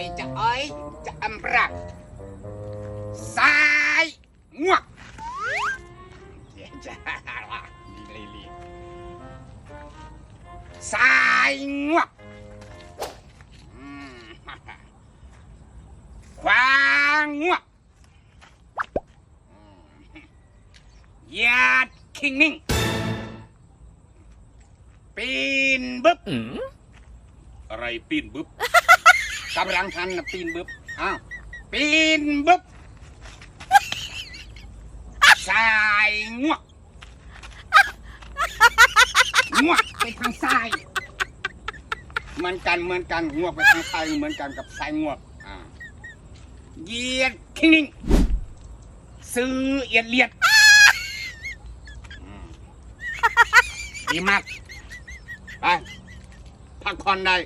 อยจะอ้อยจะอำรักซ้ายงวกเดี๋ยวจะละดีเลยลีซ้ายงวกอืมขวางวกยาดคิงนิ่งปีนบึ๊บอะไรปีนบึ๊บ กำลังทันนะปีนบึ๊บอ้าวปีนบึ๊บสายงวกงวกไปทางซ้ายเหมือนกันเหมือนกันงวกไปทางซ้ายเหมือนกันกับสายงวกอ่าเหยียดคิงนิงซื้อเอียดเลียดอีมากไปพักผ่อนได้